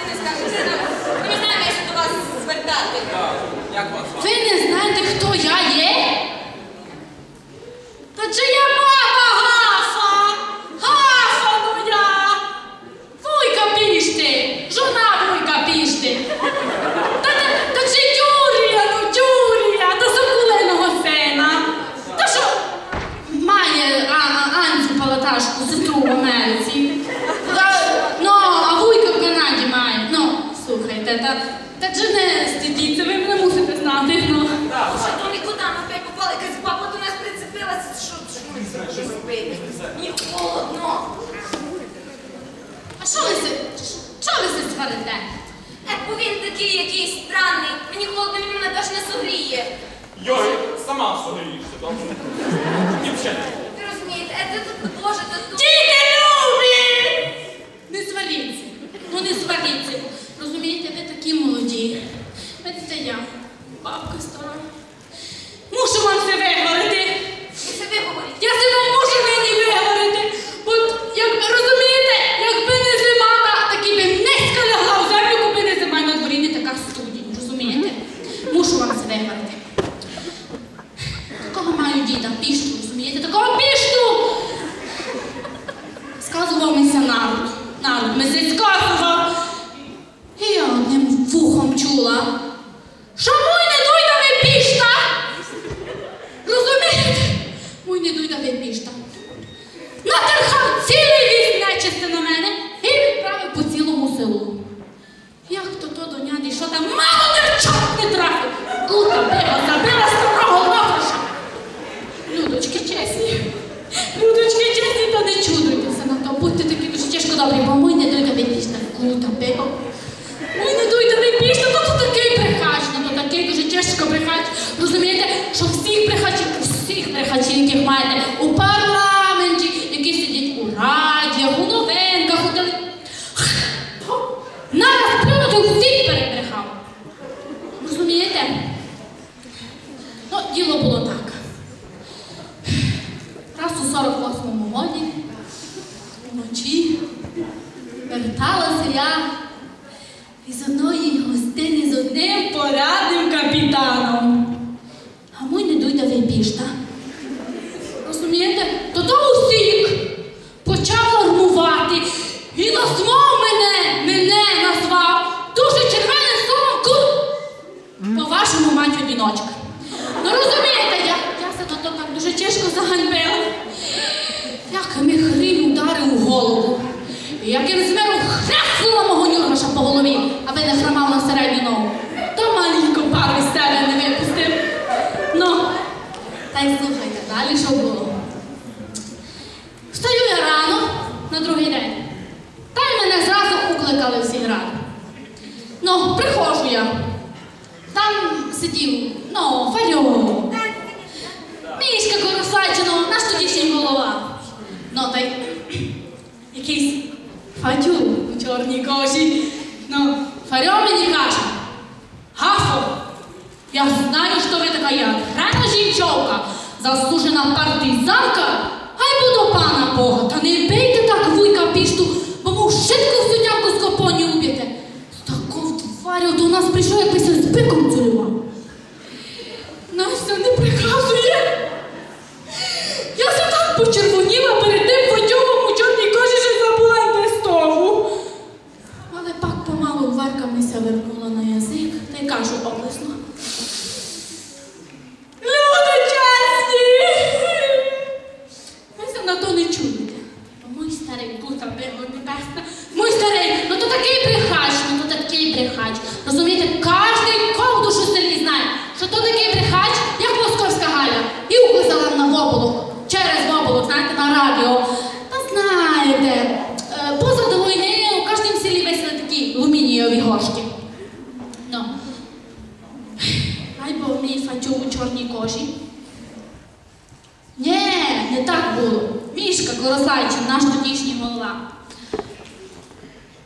як не скажете? Ми не знаємо, як до вас звертати. Як вас звати? Ви не знаєте, хто я є? Та чи я баба Гафа? Гафа, ну я! Вуйка пішти! Жона вуйка пішти! Та, та, та чи Тюрія, ну Тюрія, та Соколеного сина! Та що має Анцю Палаташку, сестру в Америці? Та, ну, а вуйка в Канаді має. Ну, слухайте, та, та чи не стидіться, ви мене мусите знати, ну. Що то нікуди, ми опять попали, якась баба до нас прицепилася. Що, що ми зробили? Мені холодно. А що ви се, що ви се сварите? Е, бо він такий якийсь странний. Мені холодно, він мене теж не согріє. Йой, сама согрієшся, добре? Дівчата. Ви розумієте, е, ти тут, neefati. Голові, не хромав на середню ногу. То маленько пару з себе не випустив. Ну, та й слухайте, далі що було. Встаю я рано на другий день. Та й мене зразу укликали в сільраду. Ну, приходжу я. Там сидів, ну, Фальо. Мішка Коросачино, наш тодішній голова. Ну, та й якийсь Фатю у чорній кожі. Ну, Фарьо мені каже, Гафо, я знаю, що ви така я. Рана жінчовка, заслужена партизанка, хай буду пана Бога. Та не бийте так вуйка пішту, бо мов шитку всю нямку з копоні уб'єте. Таков тварю до нас прийшов, як після з пиком цілював.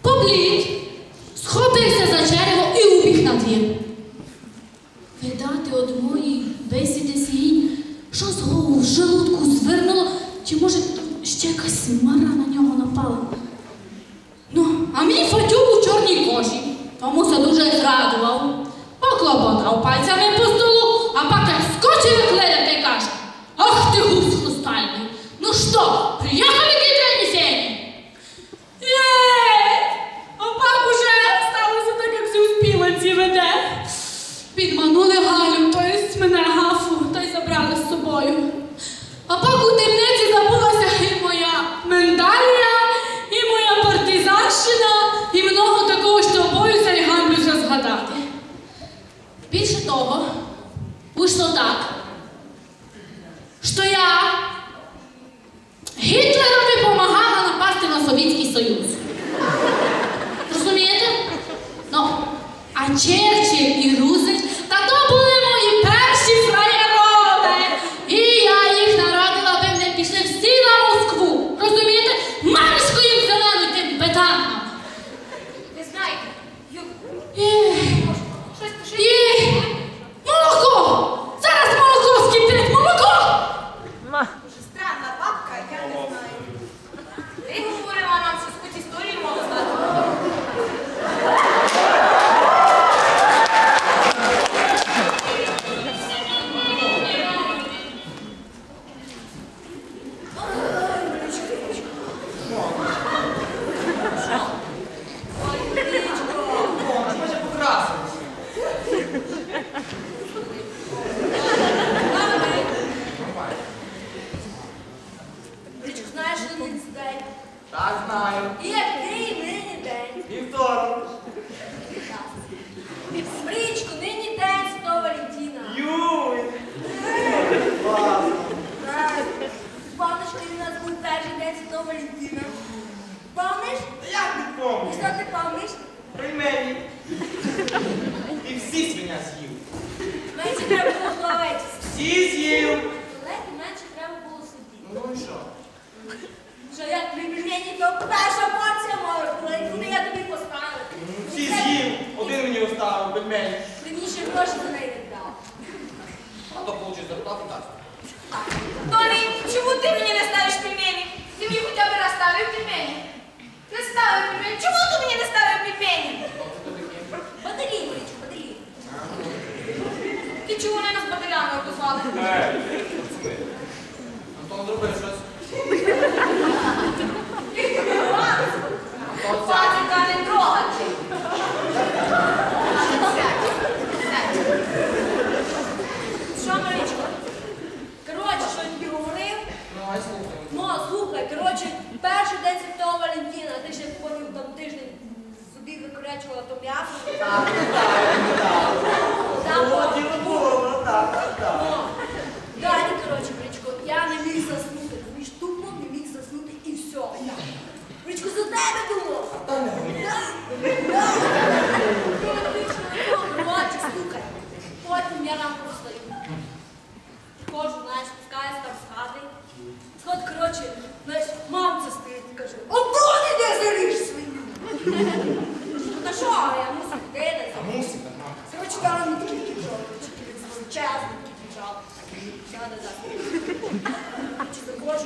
Поблід, схопився за черево і убіг на двір. вышло так, что я Гітлерові допомагала напасти на Совєтський Союз. Розумієте? Ну, а Черчилль і Рузвельт дав, би менше. Ти мені ще гроші за неї не дав. А то получиш зарплату так. Тони, чому ти мені не ставиш пельмені? Ти мені хоча б раз ставив пельмені. Не ставив пельмені. Чому ти мені не ставив пельмені? Батарій, Борічу, батарій. Ти чого не нас батарями обозвали? Е, Антон, зроби щось.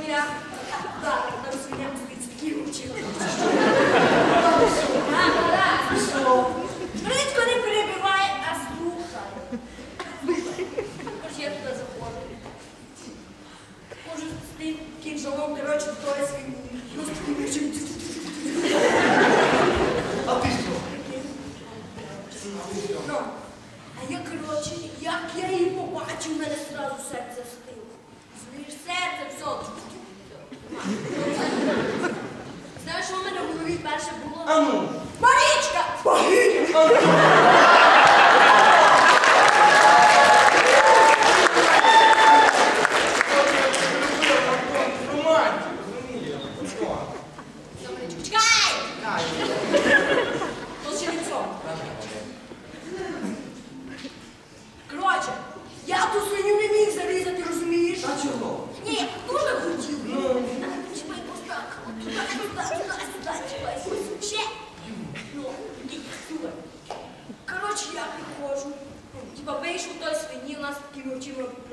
seguridad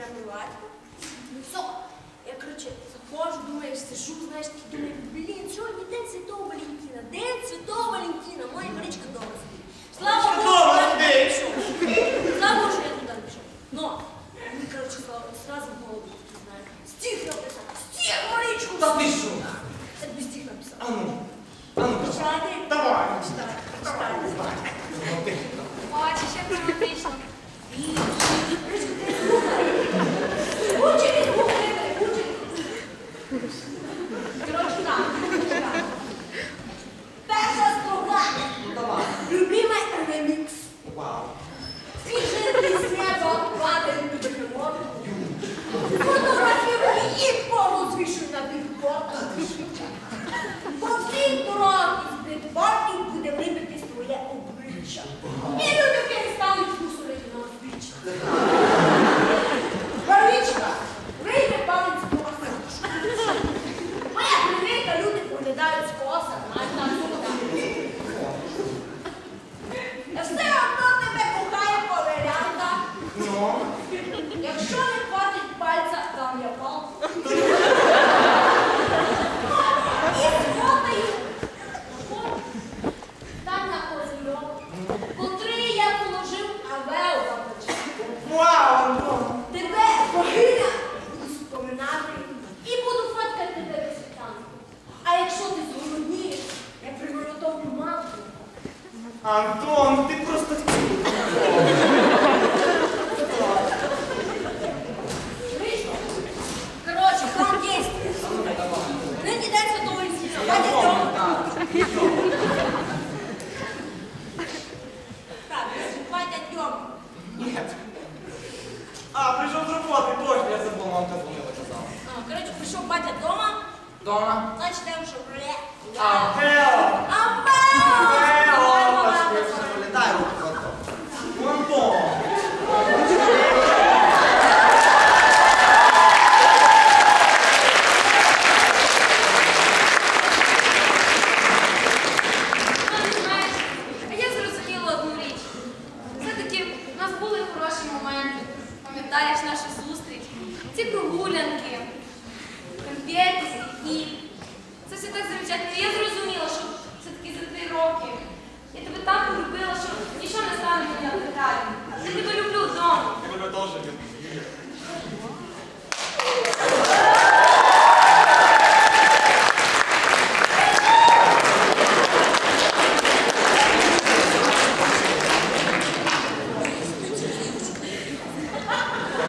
Рануватко. со, Я, короче, захожу, думаешь, сижу, знаешь, такие думаю, блин, сегодня день Святого Валентина, день Святого Валентина, моя Маричка дома си. Слава Богу, я. Слава Богу, я туда пришел. Но Це все так замечательно. Я зрозуміла, що це таки за три роки. Я тебе так любила, що нічого не стане мені в Ти Я тебе люблю вдома. Я тебе теж люблю.